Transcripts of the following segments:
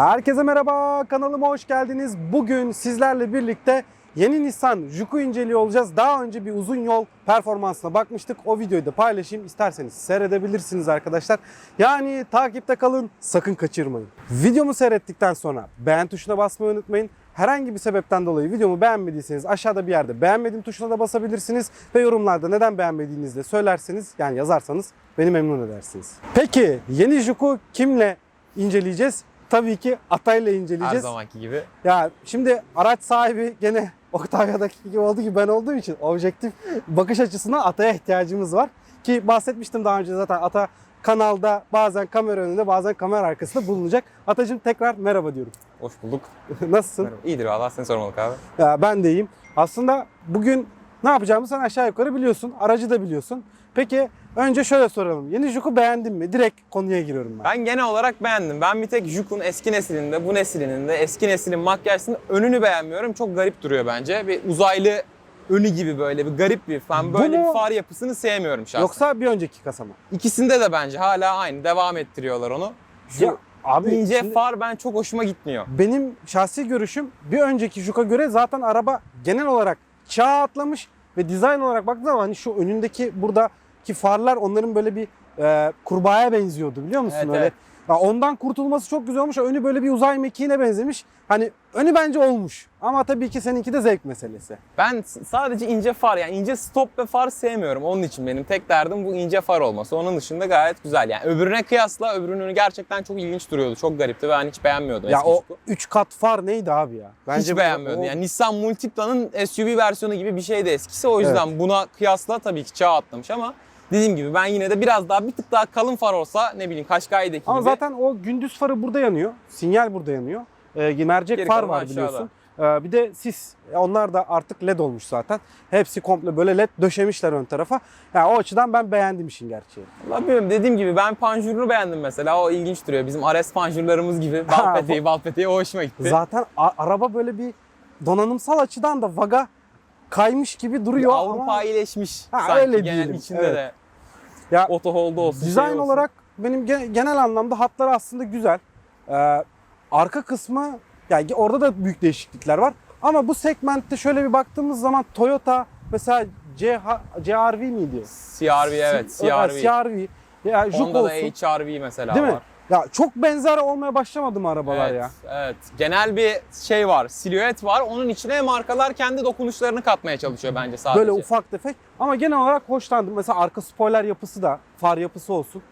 Herkese merhaba, kanalıma hoş geldiniz. Bugün sizlerle birlikte yeni Nissan Juke'u inceliyor olacağız. Daha önce bir uzun yol performansına bakmıştık. O videoyu da paylaşayım. İsterseniz seyredebilirsiniz arkadaşlar. Yani takipte kalın, sakın kaçırmayın. Videomu seyrettikten sonra beğen tuşuna basmayı unutmayın. Herhangi bir sebepten dolayı videomu beğenmediyseniz aşağıda bir yerde beğenmedim tuşuna da basabilirsiniz. Ve yorumlarda neden beğenmediğinizi de söylerseniz yani yazarsanız beni memnun edersiniz. Peki yeni Juke'u kimle inceleyeceğiz? Tabii ki Atay'la Her inceleyeceğiz. zamanki gibi. Ya şimdi araç sahibi gene Octavia'daki gibi olduğu gibi ben olduğum için objektif bakış açısına Atay'a ihtiyacımız var. Ki bahsetmiştim daha önce zaten Ata kanalda bazen kamera önünde bazen kamera arkasında bulunacak. Atacığım tekrar merhaba diyorum. Hoş bulduk. Nasılsın? Merhaba. İyidir valla seni sormalık abi. Ya ben de iyiyim. Aslında bugün ne yapacağımızı sen aşağı yukarı biliyorsun. Aracı da biliyorsun. Peki önce şöyle soralım. Yeni Juke'u beğendin mi? Direkt konuya giriyorum ben. Ben genel olarak beğendim. Ben bir tek Juke'un eski neslinde, bu neslinin de eski neslin makyajının önünü beğenmiyorum. Çok garip duruyor bence. Bir uzaylı önü gibi böyle bir garip bir ben böyle mu? bir far yapısını sevmiyorum şahsen. Yoksa bir önceki kasa mı? İkisinde de bence hala aynı. Devam ettiriyorlar onu. Şu Ya abi ince şimdi- far ben çok hoşuma gitmiyor. Benim şahsi görüşüm bir önceki Juke'a göre zaten araba genel olarak çağ atlamış ve dizayn olarak baktığın zaman hani şu önündeki buradaki farlar onların böyle bir e, kurbağaya benziyordu biliyor musun? Evet, Öyle. evet. Ya ondan kurtulması çok güzel olmuş. Önü böyle bir uzay mekiğine benzemiş. Hani önü bence olmuş. Ama tabii ki seninki de zevk meselesi. Ben sadece ince far yani ince stop ve far sevmiyorum. Onun için benim tek derdim bu ince far olması. Onun dışında gayet güzel. Yani öbürüne kıyasla öbürünün gerçekten çok ilginç duruyordu. Çok garipti ve ben hiç beğenmiyordum ya o Juke'u. 3 kat far neydi abi ya? hiç bu- beğenmiyordum. o- Yani Nissan Multipla'nın SUV versiyonu gibi bir şeydi eskisi. O yüzden buna kıyasla tabii ki çağ atlamış ama dediğim gibi ben yine de biraz daha bir tık daha kalın far olsa ne bileyim Kaşkay'daki Ama gibi. zaten o gündüz farı burada yanıyor. Sinyal burada yanıyor. Ee, mercek Geri far var aşağıda. biliyorsun. Ee, bir de sis. E, Onlar da artık led olmuş zaten. Hepsi komple böyle led döşemişler ön tarafa. Yani o açıdan ben beğendim işin gerçeği. Vallahi bilmiyorum dediğim gibi ben panjurunu beğendim mesela. O ilginç duruyor. Bizim Ares panjurlarımız gibi. Bal peteği, bal peteği o hoşuma gitti. Zaten araba böyle bir donanımsal açıdan da vaga kaymış gibi duruyor Avrupa ama iyileşmiş Ha, sanki öyle genel diyelim. içinde Evet. de. Ya Otoholda olsun. dizayn şey olsun. olarak benim ge- genel anlamda hatları aslında güzel. Ee, arka kısmı yani orada da büyük değişiklikler var. Ama bu segmentte şöyle bir baktığımız zaman Toyota mesela CH, CRV miydi? CRV evet CRV. CRV. Ya Honda'da olsun. HRV mesela Değil var. mi? Ya çok benzer olmaya başlamadı mı arabalar evet, ya? Evet. Genel bir şey var. Silüet var. Onun içine markalar kendi dokunuşlarını katmaya çalışıyor bence sadece. Böyle ufak tefek ama genel olarak hoşlandım. Mesela arka spoiler yapısı da, far yapısı olsun.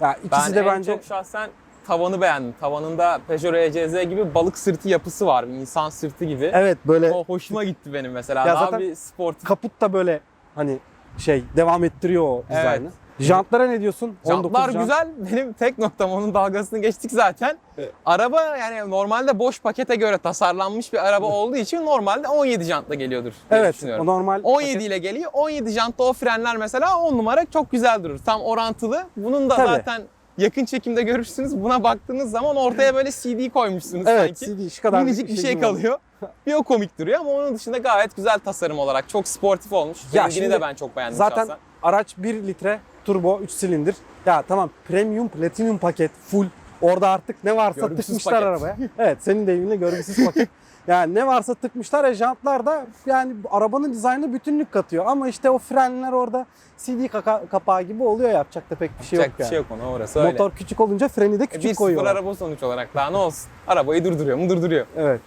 Ya ikisi ben de en bence çok şahsen tavanı beğendim. Tavanında Peugeot RCZ gibi balık sırtı yapısı var. İnsan sırtı gibi. evet böyle O hoşuma gitti benim mesela. Ya Daha zaten bir sportif. kaput da böyle hani şey devam ettiriyor o dizaynı. Evet. Jantlara ne diyorsun? 19 Jantlar jant. güzel. Benim tek noktam onun dalgasını geçtik zaten. Evet. Araba yani normalde boş pakete göre tasarlanmış bir araba olduğu için normalde 17 jantla geliyordur Evet, o normal. 17 paket. ile geliyor. 17 jantta o frenler mesela 10 numara çok güzel durur. Tam orantılı. Bunun da Tabii. zaten yakın çekimde görürsünüz. Buna baktığınız zaman ortaya böyle CD koymuşsunuz Evet, sanki. CD şu kadar Minicik bir şey oldu. kalıyor. Bir o komik duruyor ama onun dışında gayet güzel tasarım olarak. Çok sportif olmuş. Ya Rengini şimdi de ben çok beğendim Zaten şahsen. araç 1 litre turbo 3 silindir. Ya tamam premium platinum paket full. Orada artık ne varsa Görgüsüz tıkmışlar paket. arabaya. Evet senin deyiminle görgüsüz paket. Yani ne varsa tıkmışlar e jantlar da yani arabanın dizaynına bütünlük katıyor. Ama işte o frenler orada CD kaka- kapağı gibi oluyor yapacak da pek bir şey Yapacak yok bir yani. şey yok ona orası öyle. Motor küçük olunca freni de E, küçük 1-0 koyuyorlar. araba sonuç olarak daha ne olsun. Arabayı durduruyor mu durduruyor. Evet.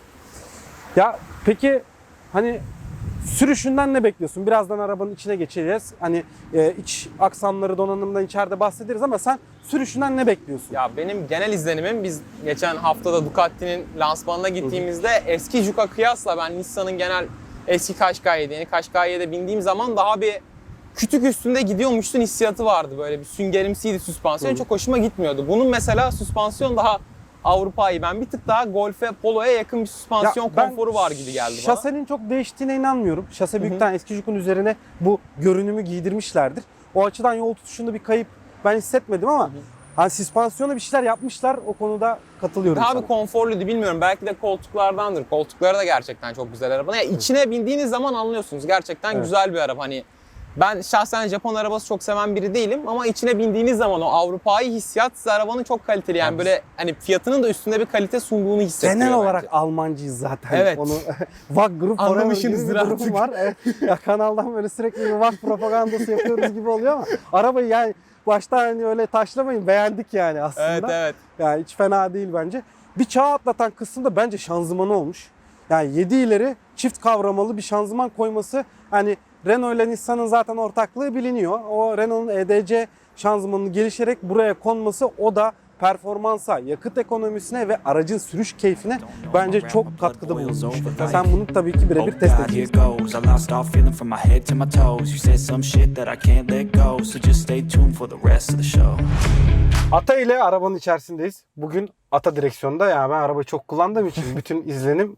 Ya peki hani sürüşünden ne bekliyorsun? Birazdan arabanın içine geçeceğiz. Hani e, iç aksamları donanımdan içeride bahsederiz ama sen sürüşünden ne bekliyorsun? Ya benim genel izlenimim biz geçen haftada Ducati'nin lansmanına gittiğimizde eski Juke'a kıyasla ben Nissan'ın genel eski Qashqai'de yeni Qashqai'de bindiğim zaman daha bir kütük üstünde gidiyormuşsun hissiyatı vardı. Böyle bir süngerimsiydi süspansiyon. Çok hoşuma gitmiyordu. Bunun mesela süspansiyon daha Avrupa'yı ben bir tık daha Golf'e, Polo'ya yakın bir süspansiyon Ya konforu var gibi geldi bana. Şasenin çok değiştiğine inanmıyorum. Şase büyükten eski Juke'un üzerine bu görünümü giydirmişlerdir. O açıdan yol tutuşunda bir kayıp ben hissetmedim ama hani süspansiyona bir şeyler yapmışlar. O konuda katılıyorum Daha bir konforluydu bilmiyorum. Belki de koltuklardandır. Koltukları da gerçekten çok güzel araba. Yani içine bindiğiniz zaman anlıyorsunuz. Gerçekten Evet. güzel bir araba. Hani Ben şahsen Japon arabası çok seven biri değilim ama içine bindiğiniz zaman o Avrupa'yı hissiyat size arabanın çok kaliteli. Yani Abi- böyle hani fiyatının da üstünde bir kalite sunduğunu hissettiriyor Genel bence. olarak Almancıyız zaten. Evet. Onu Forever gibi Anlamışsınızdır artık. var. Evet. ya kanaldan böyle sürekli bir VAG propagandası yapıyoruz gibi oluyor ama arabayı yani başta hani öyle taşlamayın beğendik yani aslında. Evet evet. Yani hiç fena değil bence. Bir çağ atlatan kısım da bence şanzımanı olmuş. Yani 7 ileri çift kavramalı bir şanzıman koyması hani Renault ile Nissan'ın zaten ortaklığı biliniyor. O Renault'un EDC şanzımanını gelişerek buraya konması o da performansa, yakıt ekonomisine ve aracın sürüş keyfine bence çok katkıda bulunmuş. Sen bunu tabii ki birebir Oh test here edeceksin. Ata ile arabanın içerisindeyiz. Bugün Ata direksiyonda yani ben arabayı çok kullandığım için bütün izlenim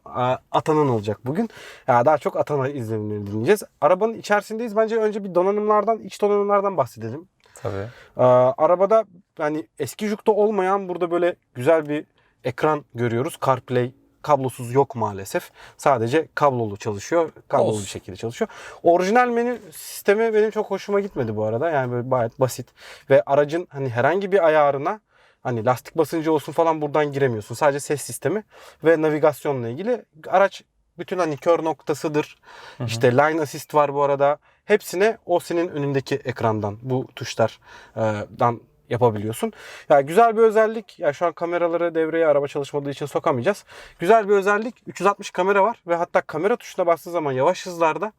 Ata'nın olacak bugün. Ya daha çok Ata'nın izlenimlerini dinleyeceğiz. Arabanın içerisindeyiz. Bence önce bir donanımlardan, iç donanımlardan bahsedelim. Tabii. Aa, arabada hani eski Juke'da olmayan burada böyle güzel bir ekran görüyoruz. CarPlay kablosuz yok maalesef. Sadece kablolu çalışıyor. Kablolu Olsun. bir şekilde çalışıyor. Orijinal menü sistemi benim çok hoşuma gitmedi bu arada. Yani böyle gayet basit ve aracın hani herhangi bir ayarına hani lastik basıncı olsun falan buradan giremiyorsun. Sadece ses sistemi ve navigasyonla ilgili araç bütün hani kör noktasıdır. İşte line assist var bu arada. Hepsine o senin önündeki ekrandan bu tuşlardan yapabiliyorsun. Ya güzel bir özellik. Ya şu an kameraları devreye araba çalışmadığı için sokamayacağız. Güzel bir özellik. 360 kamera var ve hatta kamera tuşuna bastığı zaman yavaş hızlarda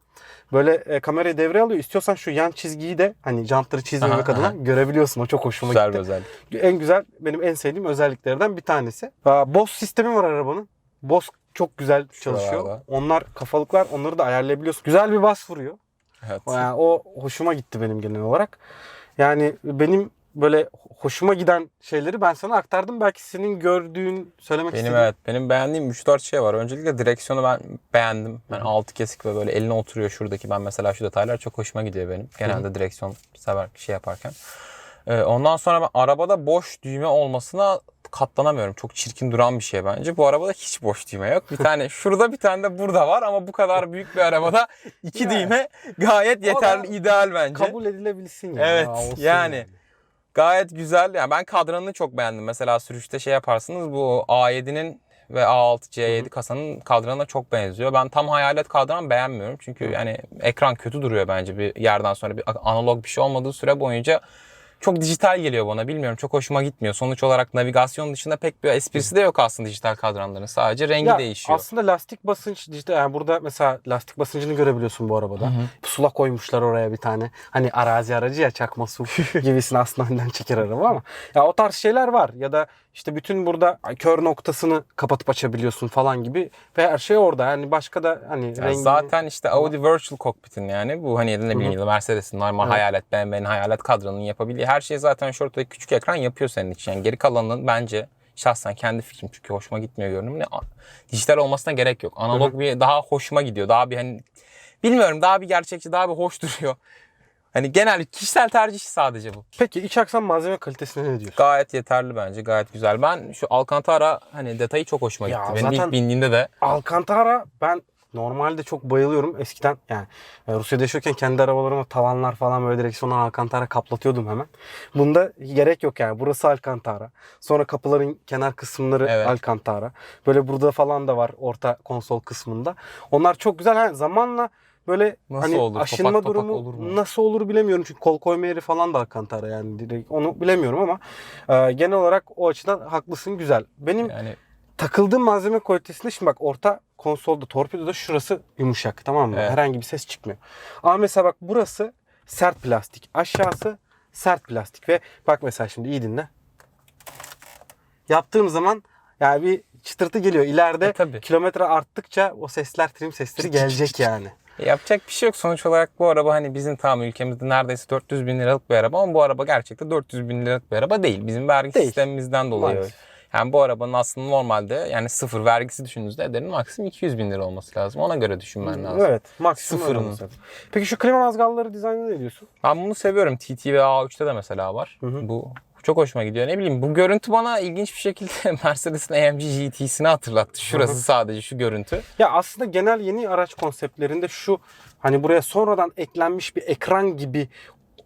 böyle e, kamerayı devreye alıyor. İstiyorsan şu yan çizgiyi de hani jantları çizmemek adına aha. görebiliyorsun. O çok hoşuma Güzel gitti. bir özellik. En güzel benim en sevdiğim özelliklerden bir tanesi. Aa, Bose sistemi var arabanın. Bose çok güzel çalışıyor. Şuralarda. Onlar kafalıklar onları da ayarlayabiliyorsun. Güzel bir bas vuruyor. Evet. Yani o hoşuma gitti benim genel olarak. Yani benim böyle hoşuma giden şeyleri ben sana aktardım. Belki senin gördüğün, söylemek Benim istediğin. evet. Benim beğendiğim 3-4 şey var. Öncelikle direksiyonu ben beğendim. Ben altı kesik ve böyle eline oturuyor şuradaki. Ben mesela şu detaylar çok hoşuma gidiyor benim. Genelde direksiyon sever şey yaparken. Ee, ondan sonra ben arabada boş düğme olmasına katlanamıyorum. Çok çirkin duran bir şey bence. Bu arabada hiç boş düğme yok. Bir tane şurada bir tane de burada var ama bu kadar büyük bir arabada iki Yani. düğme gayet yeterli, ideal bence. Kabul edilebilsin ya. Evet, Aa, olsun yani. Gayet güzel. Yani ben kadranını çok beğendim. Mesela sürüşte şey yaparsınız bu A7'nin ve A6 C7 kasanın kadranına çok benziyor. Ben tam hayalet kadran beğenmiyorum. Çünkü yani ekran kötü duruyor bence bir yerden sonra bir analog bir şey olmadığı süre boyunca çok dijital geliyor bana. Bilmiyorum çok hoşuma gitmiyor. Sonuç olarak navigasyon dışında pek bir esprisi de yok aslında dijital kadranların. Sadece rengi Ya değişiyor. Aslında lastik basınç işte yani burada mesela lastik basıncını görebiliyorsun bu arabada. Pusula koymuşlar oraya bir tane. Hani arazi aracı ya çakma su gibisini aslında önden çeker araba ama ya o tarz şeyler var ya da işte bütün burada kör noktasını kapatıp açabiliyorsun falan gibi ve her şey orada. Yani başka da hani Ya rengi zaten işte Audi Virtual Cockpit'in yani bu hani ne bileyim Mercedes'in normal Evet. hayalet BMW'nin hayalet kadranın yapabildiği her şeyi zaten şu ortadaki küçük ekran yapıyor senin için. Yani geri kalanının bence şahsen kendi fikrim çünkü hoşuma gitmiyor görünümü. a- Dijital olmasına gerek yok. Analog bir daha hoşuma gidiyor. Daha bir hani bilmiyorum daha bir gerçekçi daha bir hoş duruyor. Hani genel kişisel tercih sadece bu. Peki iç aksam malzeme kalitesine ne diyorsun? Gayet yeterli bence. Gayet güzel. Ben şu Alcantara hani detayı çok hoşuma Ya gitti. Benim ilk bindiğimde de Alcantara ben normalde çok bayılıyorum. Eskiden yani e, Rusya'da yaşıyorken kendi arabalarıma tavanlar falan böyle direksiyonu Alcantara kaplatıyordum hemen. Bunda gerek yok yani. Burası Alcantara. Sonra kapıların kenar kısımları Evet. Alcantara. Böyle burada falan da var orta konsol kısmında. Onlar çok güzel. Ha, zamanla böyle Nasıl hani olur? aşınma Topak topak durumu olur mu? nasıl olur bilemiyorum. Çünkü kol koyma yeri falan da Alcantara yani. Direkt onu bilemiyorum ama e, genel olarak o açıdan haklısın güzel. Benim yani Takıldığım malzeme kalitesinde şimdi bak orta konsolda torpidoda şurası yumuşak tamam mı? Evet. Herhangi bir ses çıkmıyor. Ama mesela bak burası sert plastik. Aşağısı sert plastik ve bak mesela şimdi iyi dinle. Yaptığım zaman yani bir çıtırtı geliyor. İleride E, tabii. kilometre arttıkça o sesler trim sesleri gelecek yani. Yapacak bir şey yok. Sonuç olarak bu araba hani bizim tam ülkemizde neredeyse 400 bin liralık bir araba ama bu araba gerçekten 400 bin liralık bir araba değil. Bizim vergi Değil. sistemimizden dolayı. Maalesef. Yani bu arabanın aslında normalde yani sıfır vergisi düşündüğünüzde ederin maksimum 200 bin lira olması lazım. Ona göre düşünmen lazım. Evet maksimum lazım. Peki şu klima mazgalları dizaynı ne diyorsun? Ben bunu seviyorum. TT ve A3'te de mesela var. Hı hı. Bu Çok hoşuma gidiyor. Ne bileyim bu görüntü bana ilginç bir şekilde Mercedes'in AMG GT'sini hatırlattı. Şurası sadece şu görüntü. Ya aslında genel yeni araç konseptlerinde şu hani buraya sonradan eklenmiş bir ekran gibi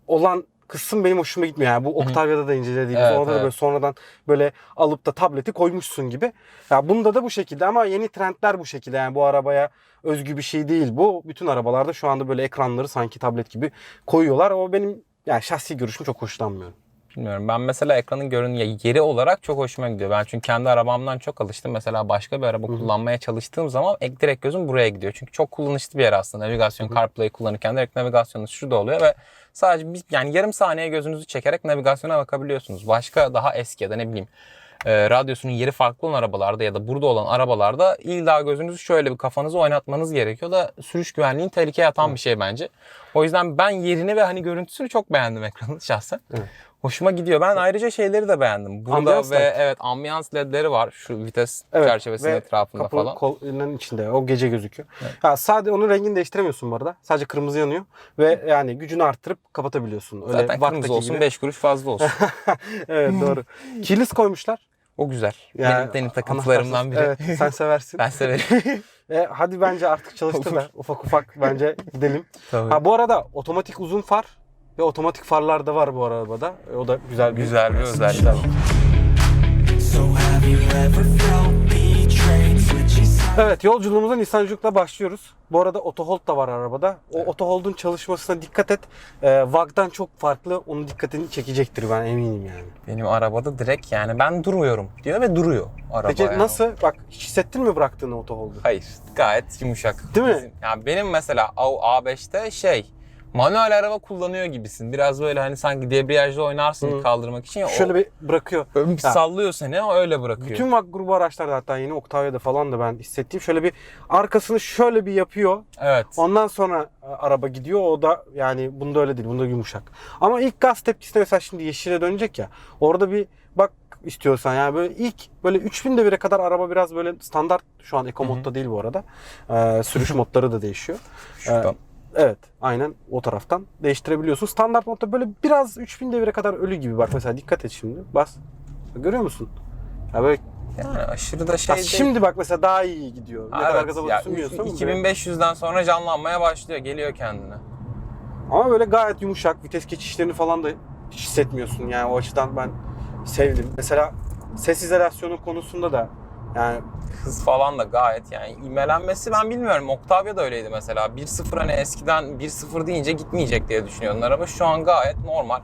olan kısım benim hoşuma gitmiyor. Yani bu Octavia'da da incelediğimiz Evet, orada da evet. böyle sonradan böyle alıp da tableti koymuşsun gibi. Ya bunda da bu şekilde ama yeni trendler bu şekilde. Yani bu arabaya özgü bir şey değil bu. Bütün arabalarda şu anda böyle ekranları sanki tablet gibi koyuyorlar. O benim yani şahsi görüşüm çok hoşlanmıyorum. Bilmiyorum. Ben mesela ekranın görünüyor yeri olarak çok hoşuma gidiyor. Ben çünkü kendi arabamdan çok alıştım. Mesela başka bir araba kullanmaya çalıştığım zaman ek direkt gözüm buraya gidiyor. Çünkü çok kullanışlı bir yer aslında. Navigasyon, CarPlay kullanırken direkt navigasyonunuz şurada oluyor ve sadece bir, yani yarım saniye gözünüzü çekerek navigasyona bakabiliyorsunuz. Başka daha eski ya da ne bileyim e, radyosunun yeri farklı olan arabalarda ya da burada olan arabalarda illa gözünüzü şöyle bir kafanızı oynatmanız gerekiyor da sürüş güvenliğini tehlikeye atan bir şey bence. O yüzden ben yerini ve hani görüntüsünü çok beğendim ekranın şahsen. Evet. Hoşuma gidiyor. Ben ayrıca şeyleri de beğendim. Burada Ambiyans ve light. evet ambiyans ledleri var şu vites Evet, çerçevesinin ve etrafında kapı falan. kolunun içinde o gece gözüküyor. Ha, sadece onun rengini değiştiremiyorsun bu arada. Sadece kırmızı yanıyor ve yani gücünü arttırıp kapatabiliyorsun. Öyle Zaten kırmızı olsun gibi. 5 kuruş fazla olsun. evet doğru. Kilis koymuşlar. o güzel. Yani benim, benim takıntılarımdan biri. Evet sen seversin. Ben severim. E, hadi bence artık çalıştır da ufak ufak bence gidelim. Tabii. Ha bu arada otomatik uzun far ve otomatik farlar da var bu arabada. E, o da güzel bir Güzel bir özellik. Evet yolculuğumuza Nissan Juke'la başlıyoruz. Bu arada otohold da var arabada. O otohold'un çalışmasına dikkat et. E, VAG'dan çok farklı. Onun dikkatini çekecektir ben eminim yani. Benim arabada direkt yani ben durmuyorum diyor ve duruyor araba. Peki yani. nasıl? Bak hiç hissettin mi bıraktığını otohold'u? Hayır. Gayet yumuşak. Değil mi? Bizim- yani benim mesela A- A5'te şey manuel araba kullanıyor gibisin. Biraz böyle hani sanki debriyajla oynarsın Hı. kaldırmak için. Ya Şöyle o, bir bırakıyor. bir Ha. sallıyor seni o öyle bırakıyor. Bütün VAG grubu araçlarda hatta yeni Octavia'da falan da ben hissettiğim şöyle bir arkasını şöyle bir yapıyor. Evet. Ondan sonra e, araba gidiyor. O da yani bunda öyle değil. Bunda yumuşak. Ama ilk gaz tepkisinde mesela şimdi yeşile dönecek ya. Orada bir bak istiyorsan yani böyle ilk böyle 3000 devire kadar araba biraz böyle standart şu an eco modda değil bu arada. Ee, sürüş modları da değişiyor. Şuradan. Evet aynen o taraftan değiştirebiliyorsun. Standart modda böyle biraz 3000 devire kadar ölü gibi bak mesela dikkat et şimdi bas. Görüyor musun? Ya böyle Yani aşırı da şey ya değil. şimdi bak mesela daha iyi gidiyor. Ne kadar evet. gaza Ya, basıyorsun bilmiyorsun. 2500'den sonra canlanmaya başlıyor. Geliyor kendine. Ama böyle gayet yumuşak vites geçişlerini falan da hissetmiyorsun. Yani o açıdan ben sevdim. Mesela ses izolasyonu konusunda da yani Hız falan da gayet yani imelenmesi ben bilmiyorum. Octavia da öyleydi mesela. 1.0 hani eskiden 1.0 deyince gitmeyecek diye düşünüyordun araba. Şu an gayet normal.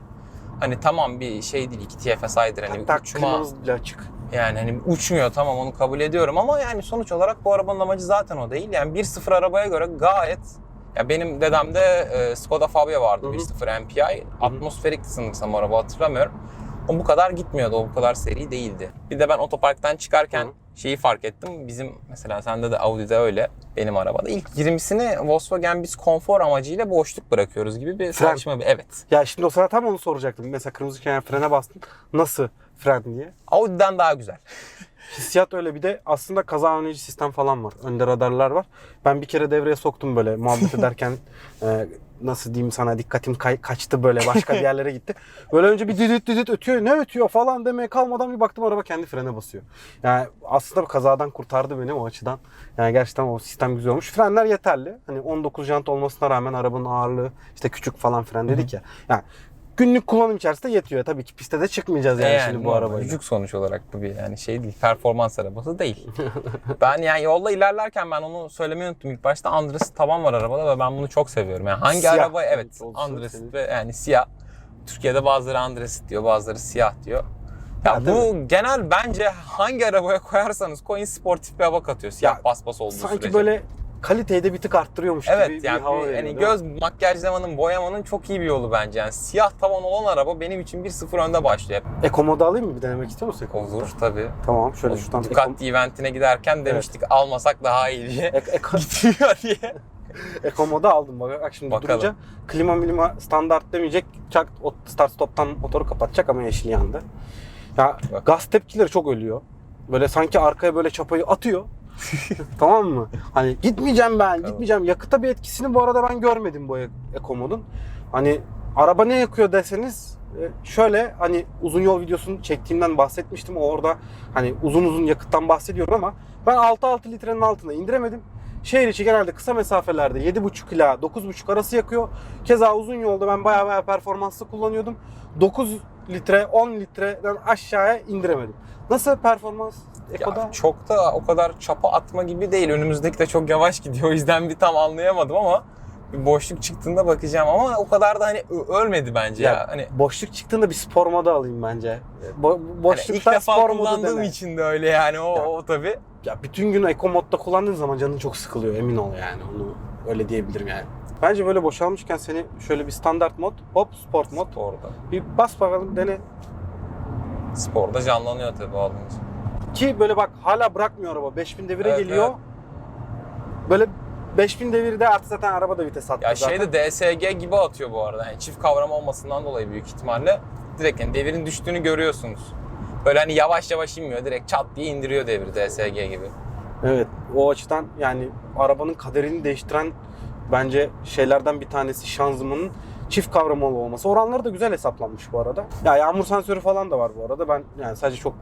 Hani tamam bir şey değil 2 TFSI'dir hani hatta uçma. bile açık. Yani hani uçmuyor tamam onu kabul ediyorum ama yani sonuç olarak bu arabanın amacı zaten o değil. Yani 1.0 arabaya göre gayet ya benim dedemde e, Skoda Fabia vardı Hı hı. 1.0 MPI. Atmosferikti sanırsam araba hatırlamıyorum. O bu kadar gitmiyordu. O bu kadar seri değildi. Bir de ben otoparktan çıkarken Hı. Şeyi fark ettim. Bizim mesela sende de Audi'de öyle benim arabada. ilk 20'sini Volkswagen biz konfor amacıyla boşluk bırakıyoruz gibi bir Fren. saçma bir evet. Ya şimdi o sırada tam onu soracaktım. Mesela kırmızı ışık frene bastın. Nasıl fren diye. Audi'den daha güzel. Hissiyat öyle bir de aslında kaza önleyici sistem falan var. Önde radarlar var. Ben bir kere devreye soktum böyle muhabbet ederken e, nasıl diyeyim sana dikkatim kay- kaçtı böyle başka bir yerlere gitti. Böyle önce bir düdüt düdüt ötüyor ne ötüyor falan demeye kalmadan bir baktım araba kendi frene basıyor. Yani aslında kazadan kurtardı beni o açıdan. Yani gerçekten o sistem güzel olmuş. Frenler yeterli. Hani 19 jant olmasına rağmen arabanın ağırlığı işte küçük falan fren dedik ya. Yani günlük kullanım içerisinde yetiyor. Tabii ki piste de çıkmayacağız yani, şimdi bu arabayla. Vücut sonuç olarak bu bir yani şey değil. Performans arabası değil. ben yani yolda ilerlerken ben onu söylemeyi unuttum ilk başta. Andres taban var arabada ve ben bunu çok seviyorum. Yani hangi Siyah araba evet Andres ve yani siyah. Türkiye'de bazıları Andres diyor, bazıları siyah diyor. Ya, Ya bu tabii. genel bence hangi arabaya koyarsanız koyun sportif bir hava katıyor. Siyah Ya, paspas olduğu Sanki sürece. böyle kaliteyi de bir tık arttırıyormuş Evet gibi yani bir hava bir- veriyor. hani değil göz makyajlamanın, boyamanın çok iyi bir yolu bence. Yani siyah tavan olan araba benim için 1-0 önde başlıyor. hep. Eko modu alayım mı? Bir denemek istiyor musun? Eko modu? Olur tabii. Tamam şöyle O şuradan Ducati eventine giderken demiştik almasak daha iyi diye. Ek- Eko, Gitmiyor diye. Eko modu aldım. Bak, bak şimdi Bakalım. durunca klima milima standart demeyecek. Çak start stop'tan motoru kapatacak ama yeşil yandı. Ya Bak. gaz tepkileri çok ölüyor. Böyle sanki arkaya böyle çapayı atıyor. tamam mı? Hani gitmeyeceğim ben, Tamam. gitmeyeceğim. Yakıta bir etkisini bu arada ben görmedim bu Eko modun. Hani araba ne yakıyor deseniz e, şöyle hani uzun yol videosunu çektiğimden bahsetmiştim. Orada hani uzun uzun yakıttan bahsediyorum ama ben 6-6 litrenin altına indiremedim. Şehir içi genelde kısa mesafelerde 7,5 ila 9,5 arası yakıyor. Keza uzun yolda ben bayağı bayağı performanslı kullanıyordum. 9 litre 10 litreden aşağıya indiremedim. Nasıl performans Eko'da? Ya çok da o kadar çapa atma gibi değil. Önümüzdeki de çok yavaş gidiyor. O yüzden bir tam anlayamadım ama bir boşluk çıktığında bakacağım ama o kadar da hani ölmedi bence ya. Ya, Hani boşluk çıktığında bir spor modu alayım bence. Bo- Hani boşlukta ilk defa spor modu için de öyle yani o, Ya. o tabii. Ya bütün gün Eco modda kullandığın zaman canın çok sıkılıyor emin ol yani onu öyle diyebilirim yani. Bence böyle boşalmışken seni şöyle bir standart mod, hop sport mod. Sporda. Bir bas bakalım dene. Sporda canlanıyor tabii alınca. Ki böyle bak hala bırakmıyor araba. 5000 devire Evet, geliyor. evet. Böyle 5000 devirde artık zaten araba da vites attı Ya zaten. şey de DSG gibi atıyor bu arada. Yani çift kavram olmasından dolayı büyük ihtimalle direkt yani devirin düştüğünü görüyorsunuz. Böyle hani yavaş yavaş inmiyor. Direkt çat diye indiriyor devri DSG gibi. Evet o açıdan yani arabanın kaderini değiştiren bence şeylerden bir tanesi şanzımanın çift kavramalı olması. Oranları da güzel hesaplanmış bu arada. Ya yağmur sensörü falan da var bu arada. Ben yani sadece çok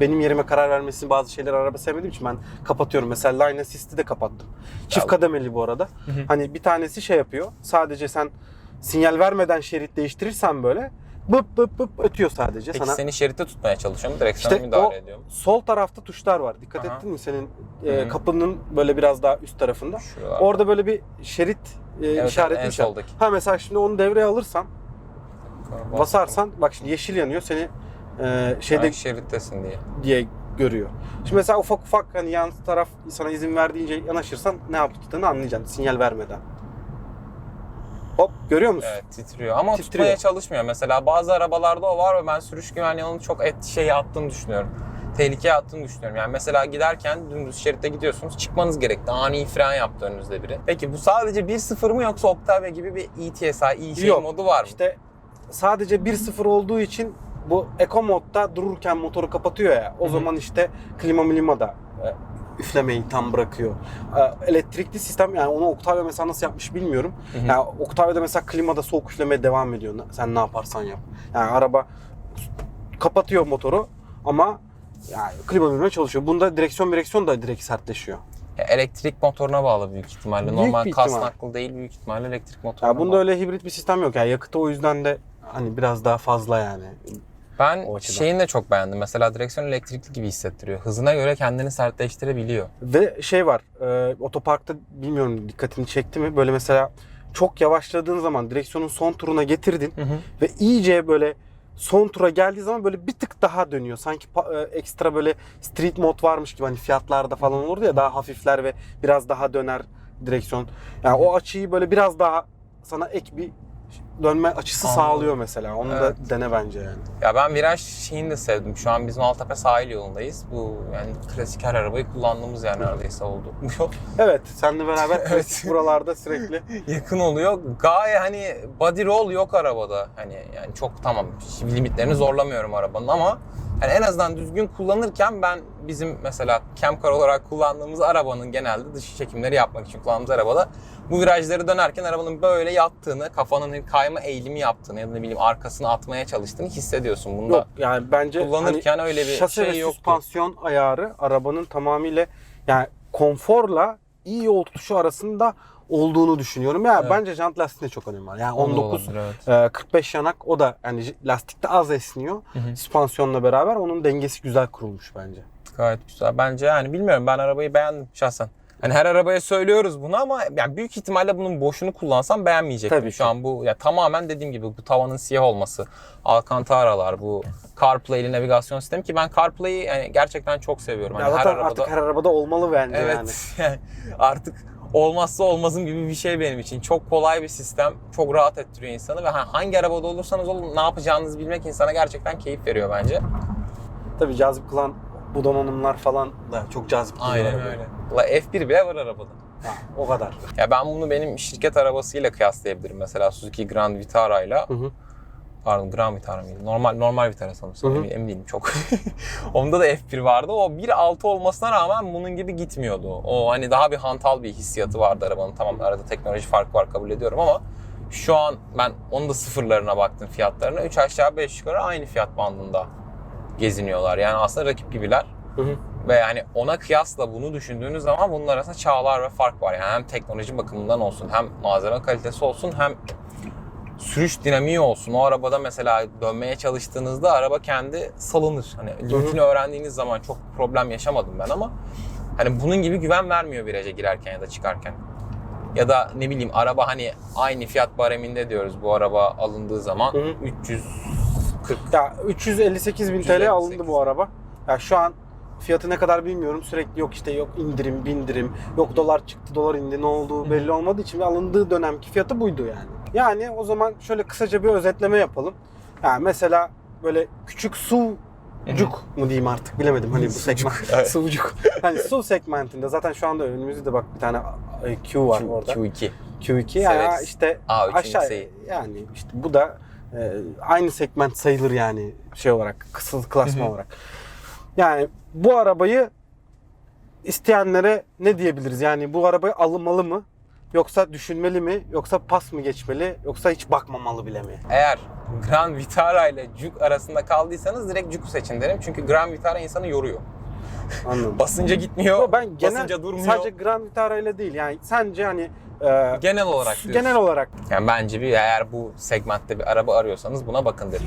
benim yerime karar vermesini bazı şeyler araba sevmediğim için ben kapatıyorum. Mesela Line Assist'i de kapattım. Çift Ya- kademeli bu arada. Hı hı. Hani bir tanesi şey yapıyor. Sadece sen sinyal vermeden şerit değiştirirsen böyle bıp bıp bıp ötüyor sadece. Peki Sana seni şeritte tutmaya çalışıyor mu? Direkt sana İşte müdahale o- ediyor mu? sol tarafta tuşlar var. Dikkat Aha. ettin mi senin e, kapının böyle biraz daha üst tarafında? Şuralarda. Orada böyle bir şerit e, Evet, işareti en soldaki. Ha mesela şimdi onu devreye alırsan, Bas- basarsan bak şimdi yeşil yanıyor seni e, şeyde şerittesin diye. diye görüyor. Şimdi mesela ufak ufak hani yan taraf sana izin verdiğince yanaşırsan ne yaptığını anlayacaksın sinyal vermeden. Hop görüyor musun? Evet titriyor ama Titriyor. tutmaya çalışmıyor. Mesela bazı arabalarda o var ve ben sürüş güvenliği onun çok et şeyi attığını düşünüyorum. Tehlikeye attığını düşünüyorum. Yani mesela giderken dümdüz şeritte gidiyorsunuz çıkmanız gerekti. Ani fren yaptı önünüzde biri. Peki bu sadece 1.0 mı yoksa Octavia gibi bir ETSI, iyi şey Yok. modu var mı? İşte sadece 1.0 olduğu için bu Eco modda dururken motoru kapatıyor ya. O Hı hı. zaman işte klima milima da e, üflemeyi tam bırakıyor. E, Elektrikli sistem yani onu Octavia mesela nasıl yapmış bilmiyorum. Hı hı. Yani Octavia'da mesela klimada soğuk üflemeye devam ediyor. Sen ne yaparsan yap. Yani araba kapatıyor motoru ama yani klima milima çalışıyor. Bunda direksiyon direksiyon da direkt sertleşiyor. Ya elektrik motoruna bağlı büyük ihtimalle. Büyük Normal ihtimal. naklı değil büyük ihtimalle elektrik motoruna Yani bunda bağlı. öyle hibrit bir sistem yok. Yani yakıtı o yüzden de hani biraz daha fazla yani. Ben şeyini de çok beğendim. Mesela direksiyon elektrikli gibi hissettiriyor. Hızına göre kendini sertleştirebiliyor. Ve şey var, e, otoparkta bilmiyorum dikkatini çekti mi? Böyle mesela çok yavaşladığın zaman direksiyonun son turuna getirdin Hı hı. ve iyice böyle son tura geldiği zaman böyle bir tık daha dönüyor. Sanki e, ekstra böyle street mod varmış gibi hani fiyatlarda falan olurdu ya daha hafifler ve biraz daha döner direksiyon. Yani o açıyı böyle biraz daha sana ek bir dönme açısı Anladım. sağlıyor mesela. Onu Evet. da dene bence yani. Ya ben viraj şeyini de sevdim. Şu an biz Maltepe sahil yolundayız. Bu yani klasik her arabayı kullandığımız yer neredeyse oldu. Evet, seninle beraber Evet. buralarda sürekli yakın oluyor. Gaye hani body roll yok arabada. Hani yani çok tamam limitlerini zorlamıyorum arabanın ama yani en azından düzgün kullanırken ben bizim mesela Camcar olarak kullandığımız arabanın genelde dış çekimleri yapmak için kullandığımız arabada bu virajları dönerken arabanın böyle yattığını, kafanın kayma eğilimi yaptığını ya da ne bileyim arkasını atmaya çalıştığını hissediyorsun bunda. Yok yani bence Kullanırken öyle bir şey yoktu. süspansiyon ayarı arabanın tamamıyla yani konforla iyi yol tutuşu arasında olduğunu düşünüyorum. Ya Evet. bence jant lastiğinde çok önemi var. Yani O da 19 olabilir, evet. e, 45 yanak o da yani lastikte az esniyor. Hı hı. Süspansiyonla beraber onun dengesi güzel kurulmuş bence. Gayet güzel. Bence yani bilmiyorum ben arabayı beğendim şahsen. Hani her arabaya söylüyoruz bunu ama yani büyük ihtimalle bunun boşunu kullansam beğenmeyecektim. Tabii Şu ki. an bu ya tamamen dediğim gibi bu tavanın siyah olması, Alcantaralar, bu CarPlay'li navigasyon sistemi ki ben CarPlay'i yani gerçekten çok seviyorum. Hani her arabada artık her arabada olmalı bence. Evet. Yani artık olmazsa olmazım gibi bir şey benim için. Çok kolay bir sistem. Çok rahat ettiriyor insanı ve ha- hangi arabada olursanız olun ne yapacağınızı bilmek insana gerçekten keyif veriyor bence. Tabii cazip kılan bu donanımlar falan da çok cazip Aynen arabayı. öyle. La F1 bile var arabada. Ha, o kadar. Ya ben bunu benim şirket arabasıyla kıyaslayabilirim. Mesela Suzuki Grand Vitara'yla Hı hı. pardon Grand Vitara mıydı? Normal normal Vitara sanırsam. Hı hı. Emin, emin değilim çok. Onda da F1 vardı. O 1.6 olmasına rağmen bunun gibi gitmiyordu. O hani daha bir hantal bir hissiyatı vardı arabanın. Tamam arada teknoloji farkı var kabul ediyorum ama Şu an ben onun da sıfırlarına baktım fiyatlarına. 3 aşağı 5 yukarı aynı fiyat bandında geziniyorlar. Yani aslında rakip gibiler. Hı hı. Ve yani ona kıyasla bunu düşündüğünüz zaman bunun arasında çağlar ve fark var. Yani hem teknoloji bakımından olsun, hem malzeme kalitesi olsun, hem sürüş dinamiği olsun. O arabada mesela dönmeye çalıştığınızda araba kendi salınır. Hani limitini öğrendiğiniz zaman çok problem yaşamadım ben ama hani bunun gibi güven vermiyor viraja girerken ya da çıkarken. Ya da ne bileyim araba hani aynı fiyat bareminde diyoruz bu araba alındığı zaman Hı hı. 340 Ya 358 bin TL 358. alındı bu araba. Ya şu an fiyatı ne kadar bilmiyorum. Sürekli yok işte yok indirim, bindirim, yok dolar çıktı, dolar indi ne olduğu belli olmadığı için alındığı dönemki fiyatı buydu yani. Yani o zaman şöyle kısaca bir özetleme yapalım. Yani mesela böyle küçük SUV'cuk mu diyeyim artık bilemedim hani bu segment. evet. SUV'cuk. Hani SUV segmentinde zaten şu anda önümüzde de bak bir tane e, Q var Q, orada. Q2. Q2 yani Severiz. işte A3'ün aşağı yükseği. yani işte bu da e, aynı segment sayılır yani şey olarak kısıl hı. olarak. Yani bu arabayı isteyenlere ne diyebiliriz? Yani bu arabayı alınmalı mı? Yoksa düşünmeli mi? Yoksa pas mı geçmeli? Yoksa hiç bakmamalı bile mi? Eğer Grand Vitara ile Juke arasında kaldıysanız direkt Juke seçin derim. Çünkü Grand Vitara insanı yoruyor. Anladım. Basınca gitmiyor, Ama ben genel basınca durmuyor. sadece Grand Vitara ile değil yani sence hani e, genel olarak diyorsun. genel olarak Yani bence bir eğer bu segmentte bir araba arıyorsanız buna bakın derim.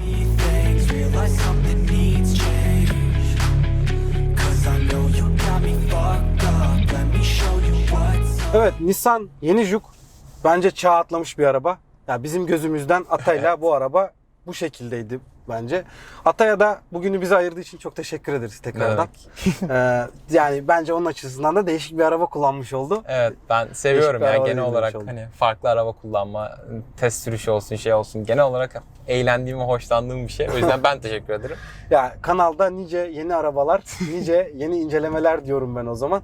Evet Nissan yeni Juke bence çağ atlamış bir araba. Ya bizim gözümüzden Atay'la bu araba bu şekildeydi bence. Atay'a da bugünü bize ayırdığı için çok teşekkür ederiz tekrardan. Ee, yani bence onun açısından da değişik bir araba kullanmış oldu. Evet ben seviyorum bir ya araba genel olarak oldum. hani farklı araba kullanma, test sürüşü olsun şey olsun genel olarak eğlendiğim ve hoşlandığım bir şey. O yüzden ben teşekkür ederim. Ya kanalda nice yeni arabalar, nice yeni incelemeler diyorum ben o zaman.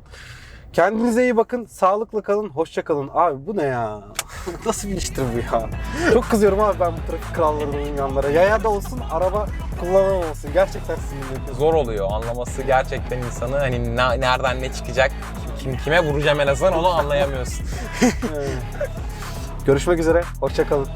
Kendinize iyi bakın, sağlıklı kalın, hoşça kalın. Abi bu ne ya? Nasıl bir iştir bu ya? Çok kızıyorum abi ben bu trafik krallarına uymayanlara. Yaya da olsun, araba kullanan olsun. Gerçekten sinirli yapıyor. Zor oluyor anlaması gerçekten insanı hani ne- nereden ne çıkacak, kim kime vuracağım en azından onu anlayamıyorsun. Görüşmek üzere, hoşça kalın.